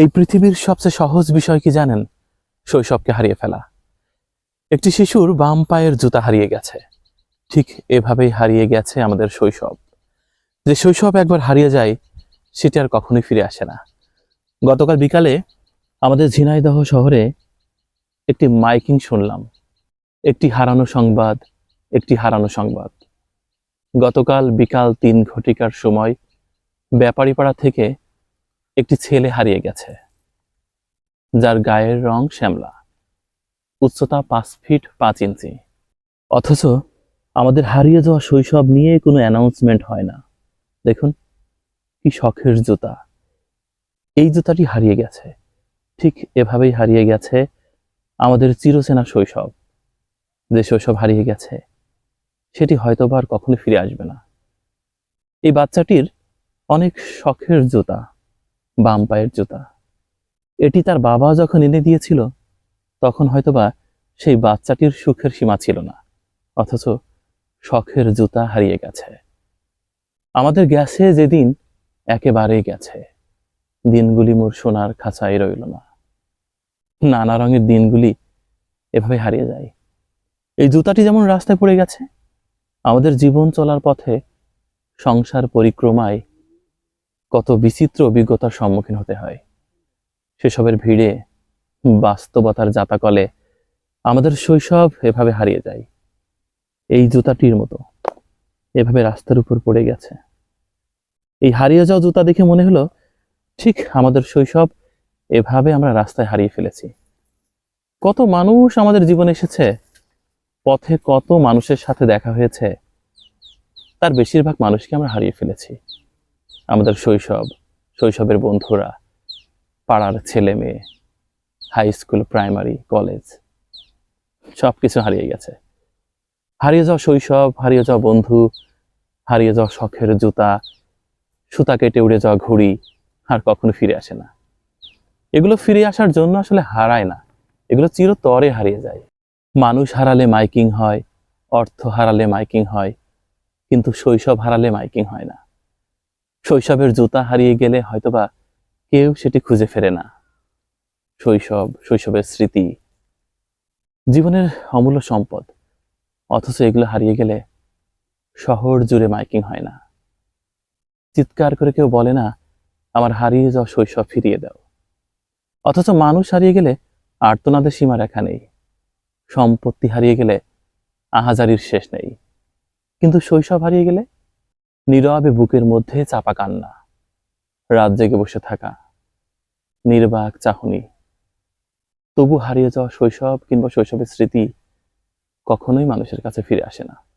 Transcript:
এই পৃথিবীর সবচেয়ে সহজ বিষয় কি জানেন? শৈশবকে হারিয়ে ফেলা। একটি শিশুর বাম পায়ের জুতা হারিয়ে গেছে। ঠিক এভাবেই হারিয়ে গেছে আমাদের শৈশব। যে শৈশব একবার হারিয়ে যায়, সেটি আর কখনোই ফিরে আসে না। গতকাল বিকালে আমাদের ঝিনাইদহ শহরে একটি মাইকিং শুনলাম। একটি হারানো সংবাদ, একটি হারানো সংবাদ। গতকাল বিকাল তিন ঘটিকার সময় ব্যাপারীপাড়া থেকে একটি ছেলে হারিয়ে গেছে, যার গায়ের রং শ্যামলা, উচ্চতা পাঁচ ফিট পাঁচ ইঞ্চি। অথচ আমাদের হারিয়ে যাওয়া শৈশব নিয়ে কোনো অ্যানাউন্সমেন্ট হয় না। দেখুন, কি শখের জুতা। এই জুতাটি হারিয়ে গেছে। ঠিক এভাবেই হারিয়ে গেছে আমাদের চিরচেনা শৈশব। যে শৈশব হারিয়ে গেছে, সেটি হয়তোবা আর কখনো ফিরে আসবে না। এই বাচ্চাটির অনেক শখের জুতা। বাম পায়ের জুতা। এটি তার বাবা যখন এনে দিয়েছিল, তখন হয়তোবা সেই বাচ্চাটির সুখের সীমা ছিল না, অথচ শখের জুতা হারিয়ে গেছে। আমাদের গেছে যেদিন একেবারেই গেছে, দিনগুলি মোর সোনার খাঁচায় রইল না। নানা রঙের দিনগুলি এভাবে হারিয়ে যায়। এই জুতাটি যেমন রাস্তায় পড়ে গেছে, আমাদের জীবন চলার পথে সংসার পরিক্রমায় কত বিচিত্র অভিজ্ঞতার সম্মুখীন হতে হয়। সেসবের ভিড়ে বাস্তবতার জাতাকলে আমাদের শৈশব এভাবে হারিয়ে যায়। এই জুতাটির মতো এভাবে রাস্তার উপর পড়ে গেছে। এই হারিয়ে যাওয়া জুতা দেখে মনে হলো, ঠিক আমাদের শৈশব এভাবে আমরা রাস্তায় হারিয়ে ফেলেছি। কত মানুষ আমাদের জীবনে এসেছে, পথে কত মানুষের সাথে দেখা হয়েছে, তার বেশিরভাগ মানুষকে আমরা হারিয়ে ফেলেছি। আমাদের শৈশব, শৈশবের বন্ধুরা, পাড়ার ছেলে মেয়ে হাই স্কুল প্রাইমারি কলেজ সব কিছু হারিয়ে গেছে। হারিয়ে যাওয়া শৈশব, হারিয়ে যাওয়া বন্ধু, হারিয়ে যাওয়া শখের জুতা, সুতা কেটে উড়ে যাওয়া ঘুড়ি আর কখনো ফিরে আসে না। এগুলো ফিরে আসার জন্য আসলে হারায় না। এগুলো চিরতরে হারিয়ে যায়। মানুষ হারালে মাইকিং হয়, অর্থ হারালে মাইকিং হয়, কিন্তু শৈশব হারালে মাইকিং হয় না। শৈশবের জুতা হারিয়ে গেলে হয়তোবা কেউ সেটি খুঁজে ফেরে না। শৈশব, শৈশবের স্মৃতি। জীবনের অমূল্য সম্পদ। অথচ এগুলো হারিয়ে গেলে শহর জুড়ে মাইকিং হয় না। চিৎকার করে কেউ বলে না, আমার হারিয়ে যাওয়া শৈশব ফিরিয়ে দাও। অথচ মানুষ হারিয়ে গেলে আর্তনাদের সীমারেখা নেই। সম্পত্তি হারিয়ে গেলে আহাজারির শেষ নেই। কিন্তু শৈশব হারিয়ে গেলে নীরবে বুকের মধ্যে চাপা কান্না। রাত জেগে বসে থাকা। নির্বাক চাহনি। তবু হারিয়ে যাওয়া শৈশব কিংবা শৈশবের স্মৃতি কখনোই মানুষের কাছে ফিরে আসে না।